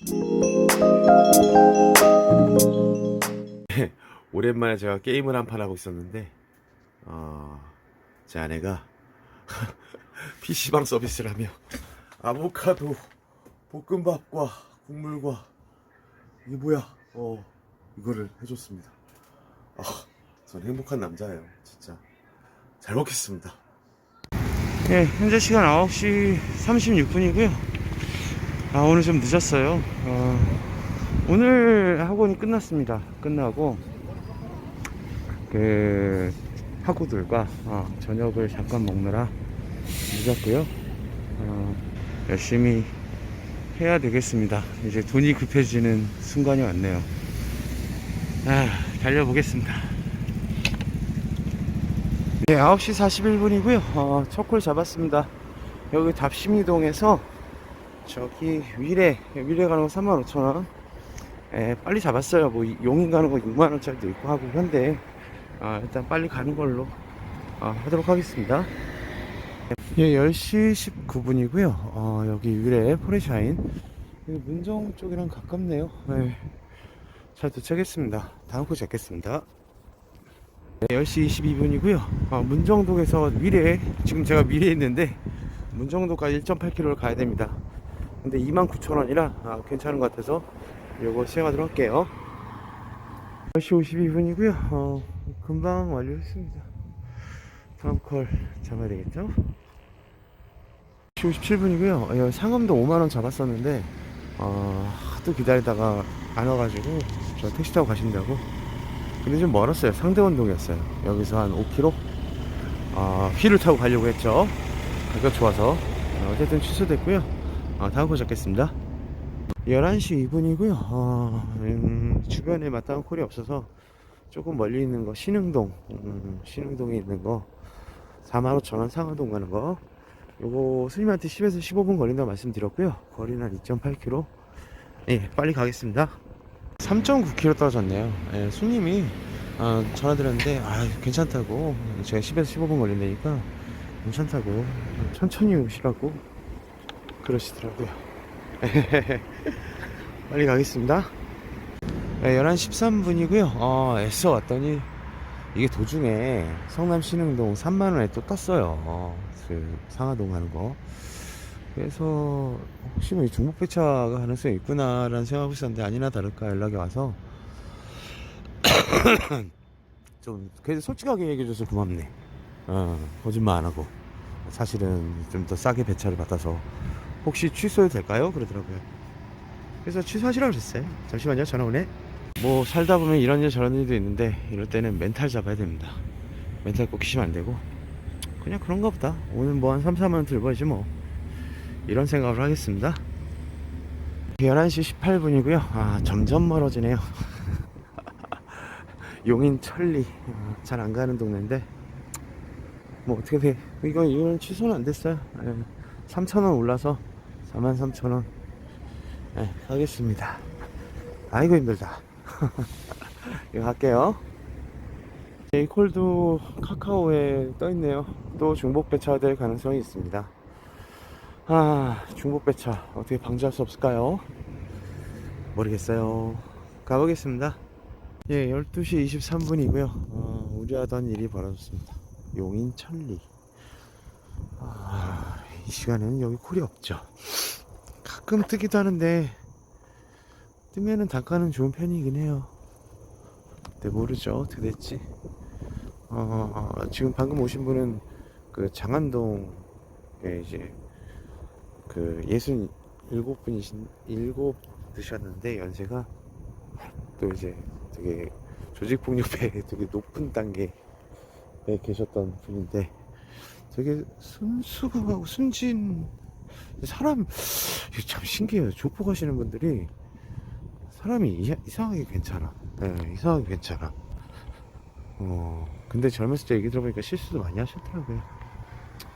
오랜만에 제가 게임을 한 판 하고 있었는데 어, 제 아내가 PC방 서비스를 하며 아보카도 볶음밥과 국물과 이게 뭐야 어 이거를 해줬습니다. 아, 전 행복한 남자예요 진짜. 잘 먹겠습니다. 네, 현재 시간 9시 36분이고요. 아, 오늘 좀 늦었어요. 어, 오늘 학원이 끝났습니다. 끝나고, 그, 학우들과 어, 저녁을 잠깐 먹느라 늦었고요. 어, 열심히 해야 되겠습니다. 이제 돈이 급해지는 순간이 왔네요. 아, 달려보겠습니다. 네, 9시 41분이고요. 어, 첫콜 잡았습니다. 여기 답심이동에서 저기 위례, 위례 가는 거 35,000원. 에, 빨리 잡았어요. 뭐 용인 가는 거 6만원짜리도 있고 하고 한데 아, 일단 빨리 가는 걸로 아, 하도록 하겠습니다. 예, 10시 19분이고요. 어, 여기 위례 포레샤인. 여기 문정 쪽이랑 가깝네요. 네, 잘 도착했습니다. 다음 코 잡겠습니다. 네, 10시 22분이고요. 어, 문정동에서 미래에 지금 제가 미래에 있는데 문정동까지 1.8km를 가야 됩니다. 근데 29,000원이라 아, 괜찮은 것 같아서 요거 시행하도록 할게요. 10시 52분이고요. 어, 금방 완료했습니다. 다음 콜 잡아야 되겠죠? 10시 57분이고요. 상암도 5만원 잡았었는데 어, 하도 기다리다가 안 와가지고 저 택시 타고 가신다고 근데 좀 멀었어요. 상대원동이었어요. 여기서 한 5km? 아, 휠을 타고 가려고 했죠. 가격 좋아서. 어, 어쨌든 취소됐고요. 아, 다음 거 잡겠습니다. 11시 2분이고요. 어, 음, 주변에 마땅한 콜이 없어서 조금 멀리 있는 거, 신흥동. 음, 신흥동에 있는 거. 45,000원 상하동 가는 거. 요거 스님한테 10에서 15분 걸린다고 말씀드렸고요. 거리는 한 2.8km. 예, 빨리 가겠습니다. 3.9km 떨어졌네요. 예, 손님이 아, 전화 드렸는데 아 괜찮다고 제가 10에서 15분 걸린다니까 괜찮다고 천천히 오시라고 그러시더라고요. 빨리 가겠습니다. 예, 11시 13분이고요. 어, 애써 왔더니 이게 도중에 성남 신흥동 3만원에 또 떴어요. 어, 그 상하동 가는 거. 그래서 혹시 뭐 중복 배차가 가능성이 있구나라는 생각하고 있었는데 아니나 다를까 연락이 와서 좀 그래도 솔직하게 얘기해줘서 고맙네. 어, 거짓말 안 하고 사실은 좀 더 싸게 배차를 받아서 혹시 취소해도 될까요? 그러더라고요. 그래서 취소하시라고 그랬어요. 잠시만요, 전화 오네. 뭐 살다 보면 이런 일 저런 일도 있는데 이럴 때는 멘탈 잡아야 됩니다. 멘탈 꼭 키시면 안 되고 그냥 그런가 보다. 오늘 뭐 한 3, 4만 원 들고야지 뭐. 이런 생각을 하겠습니다. 11시 18분이고요. 아, 점점 멀어지네요. 용인 천리 잘안 가는 동네인데 뭐 어떻게 돼? 이거 이건 취소는 안 됐어요. 예, 3,000원 올라서 43,000원 예, 하겠습니다. 아이고 힘들다. 이거 할게요. 이콜도 카카오에 떠 있네요. 또 중복 배차될 가능성이 있습니다. 아, 중복 배차 어떻게 방지할 수 없을까요? 모르겠어요. 가보겠습니다. 예, 12시 23분이고요. 어, 우려하던 일이 벌어졌습니다. 용인 천리. 아, 이 시간에는 여기 콜이 없죠. 가끔 뜨기도 하는데 뜨면은 단가는 좋은 편이긴 해요. 근데 모르죠. 어떻게 됐지? 어, 지금 방금 오신 분은 그 장안동에 이제 그 예순 일곱 분이신 일곱 드셨는데 연세가 또 이제 되게 조직폭력배 되게 높은 단계에 계셨던 분인데 되게 순수하고 순진 사람 참 신기해요 족보 가시는 분들이 사람이 이, 이상하게 괜찮아 네, 이상하게 괜찮아 어 근데 젊었을 때 얘기 들어보니까 실수도 많이 하셨더라고요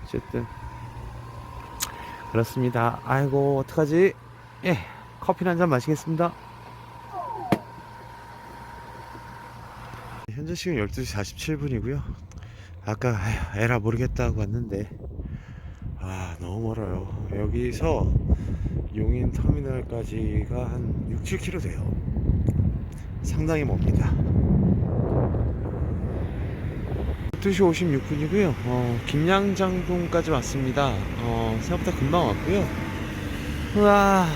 어쨌든 그렇습니다. 아이고, 어떡하지? 예, 커피 한 잔 마시겠습니다. 현재 시간 12시 47분이고요. 아까 에라 모르겠다고 왔는데 아 너무 멀어요. 여기서 용인 터미널까지가 한 6, 7km 돼요. 상당히 멉니다. 12시 56분이고요. 어, 김양장동까지 왔습니다. 어, 생각보다 금방 왔고요. 우와,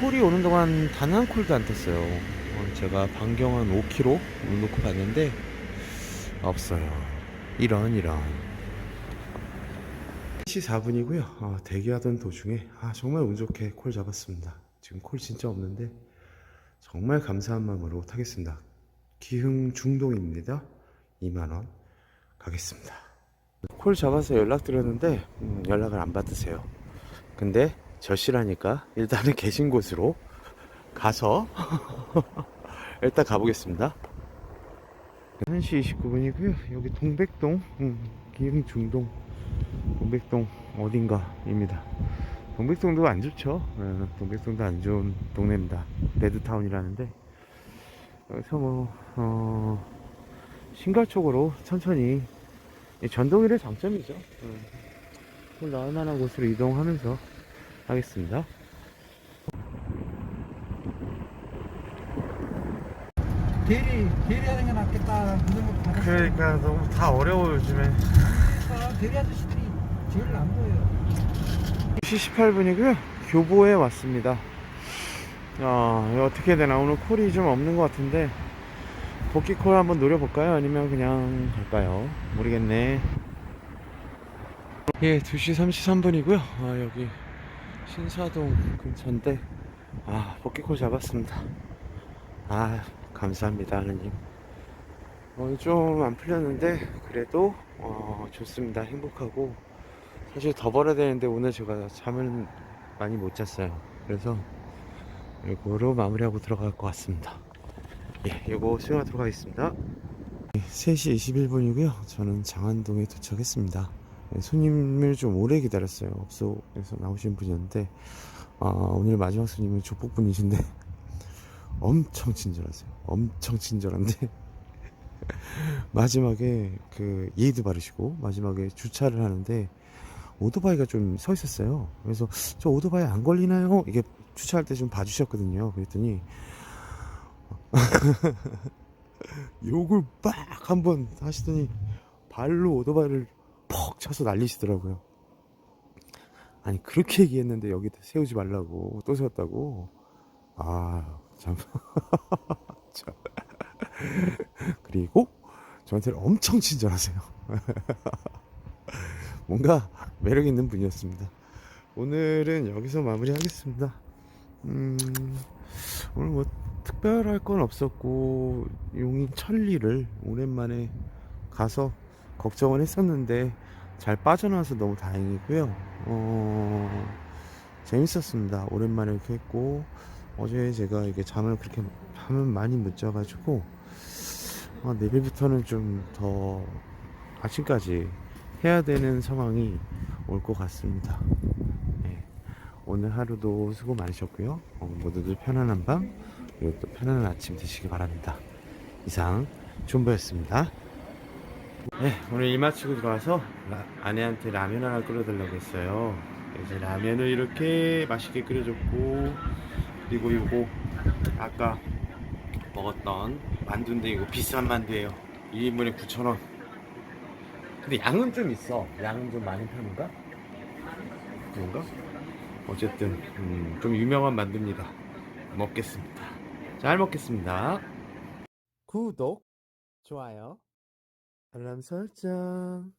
콜이 오는 동안 단 한 콜도 안 떴어요. 어, 제가 반경 한 5km 놓고 봤는데 없어요. 이런 이런. 1시 4분이고요. 어, 대기하던 도중에 아, 정말 운 좋게 콜 잡았습니다. 지금 콜 진짜 없는데 정말 감사한 마음으로 타겠습니다. 기흥 중동입니다. 2만 원 가겠습니다. 콜 잡아서 연락드렸는데 음, 연락을 안 받으세요. 근데 절실하니까 일단은 계신 곳으로 가서 일단 가보겠습니다. 1시 29분이고요. 여기 동백동, 음, 기흥 중동, 동백동 어딘가입니다. 동백동도 안 좋죠. 예, 동백동도 안 좋은 동네입니다. 레드타운이라는데 여기서 뭐 어, 신가 쪽으로 천천히 이 전동일의 장점이죠. 음, 뭐 나을 만한 곳으로 이동하면서 하겠습니다. 대리 대리하는 게 낫겠다 받았어. 그러니까 너무 다 어려워 요즘에. 그러니까 대리 아저씨들이 제일 안 보여요. 2시 18분이고요. 교보에 왔습니다. 아, 이거 어떻게 되나? 오늘 콜이 좀 없는 것 같은데, 복귀 콜 한번 노려볼까요? 아니면 그냥 갈까요? 모르겠네. 예, 2시 33분이고요. 아, 여기 신사동 근처인데, 아, 복귀 콜 잡았습니다. 아, 감사합니다, 하느님. 어, 좀 안 풀렸는데, 그래도, 어, 좋습니다. 행복하고, 사실 더 벌어야 되는데 오늘 제가 잠을 많이 못 잤어요. 그래서 이거로 마무리하고 들어갈 것 같습니다. 예, 이거 수영하도록 하겠습니다. 3시 21분이고요. 저는 장안동에 도착했습니다. 네, 손님을 좀 오래 기다렸어요. 업소에서 나오신 분이었는데 아, 오늘 마지막 손님은 조폭분이신데 엄청 친절하세요. 엄청 친절한데 마지막에 그 예의도 바르시고 마지막에 주차를 하는데 오토바이가 좀 서 있었어요. 그래서 저 오토바이 안 걸리나요? 이게 주차할 때 좀 봐주셨거든요. 그랬더니 욕을 빡 한번 하시더니 발로 오토바이를 퍽 차서 날리시더라고요. 아니 그렇게 얘기했는데 여기다 세우지 말라고 또 세웠다고. 아 참. 참. 그리고 저한테 엄청 친절하세요. 뭔가 매력 있는 분이었습니다. 오늘은 여기서 마무리하겠습니다. 음, 오늘 뭐 특별할 건 없었고 용인 천리를 오랜만에 가서 걱정은 했었는데 잘 빠져나와서 너무 다행이고요. 어, 재밌었습니다. 오랜만에 이렇게 했고 어제 제가 이게 잠을 그렇게 잠을 많이 못 자가지고 아, 내일부터는 좀 더 아침까지 해야 되는 상황이 올 것 같습니다. 네. 오늘 하루도 수고 많으셨고요. 어, 모두들 편안한 밤 그리고 또 편안한 아침 되시기 바랍니다. 이상 존버였습니다. 네, 오늘 일 마치고 들어와서 라- 아내한테 라면 하나 끓여달라고 했어요. 이제 라면을 이렇게 맛있게 끓여줬고 그리고 이거 아까 먹었던 만두인데 이거 비싼 만두예요. 1인분에 9,000원. 근데 양은 좀 있어. 양은 좀 많은 편인가? 그런가? 어쨌든 음, 좀 유명한 만두입니다. 먹겠습니다. 잘 먹겠습니다. 구독, 좋아요, 알람 설정.